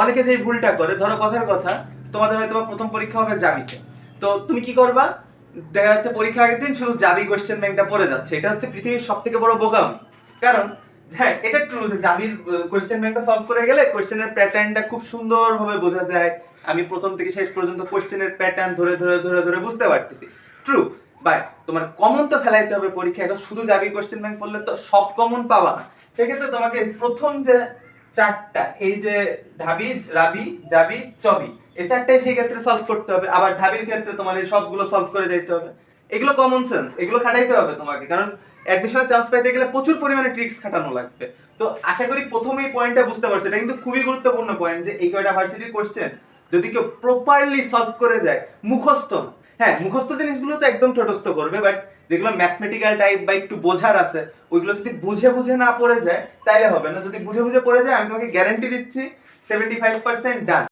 অনেকে যে ভুলটা করে, ধরো কথার কথা, তোমাদের হয়তো প্রথম পরীক্ষা হবে জাবিতে তো তুমি কি করবা? দেখা যাচ্ছে পরীক্ষা আগের দিন শুধু জাবি কোয়েশ্চেন ব্যাংকটা পড়ে যাচ্ছে। এটা হচ্ছে পৃথিবীর সব থেকে বড় বোকামি। কারণ হ্যাঁ এটা ট্রু যে জাবির কোয়েশ্চেন ব্যাংকটা সলভ করে গেলে কোয়েশ্চেনের প্যাটার্নটা খুব সুন্দরভাবে বোঝা যায়। আমি প্রথম থেকে শেষ পর্যন্ত কোয়েশ্চেনের প্যাটার্ন ধরে ধরে ধরে ধরে বুঝতে পারতেছি। ট্রু বাট তোমার কমন তো ফেলাইতে হবে পরীক্ষা এখন শুধু যাবি কোয়েশ্চেন ব্যাংক পড়লে তো সব কমন পাবা সেক্ষেত্রে তোমাকে প্রথম যে চারটা, এই যে ঢাবি, রাবি, জাবি, চবি, এই চারটাই সেই ক্ষেত্রে সলভ করতে হবে। আবার ঢাবির ক্ষেত্রে তোমার এই সবগুলো সলভ করে যাইতে হবে। এগুলো কমন সেন্স এগুলো খাটাইতে হবে তোমাকে, কারণ অ্যাডমিশনের চান্স পাইতে গেলে প্রচুর পরিমাণে ট্রিক্স খাটানো লাগবে। তো আশা করি প্রথমেই পয়েন্টটা বুঝতে পারছ। এটা কিন্তু খুবই গুরুত্বপূর্ণ পয়েন্ট যে এই কয়টা কোশ্চেন যদি কেউ প্রপারলি সলভ করে যায়, মুখস্থ। হ্যাঁ মুখস্থ জিনিসগুলো তো একদম ঠোটস্থ করবে বাট যেগুলো ম্যাথমেটিক্যাল টাইপ বা একটু বোঝার আছে, ওইগুলো যদি বুঝে বুঝে না পড়ে যায়, তাইলে হবে না। যদি বুঝে বুঝে পড়ে যায়, আমি তোমাকে গ্যারান্টি দিচ্ছি সেভেন্টি ফাইভ পার্সেন্ট ডান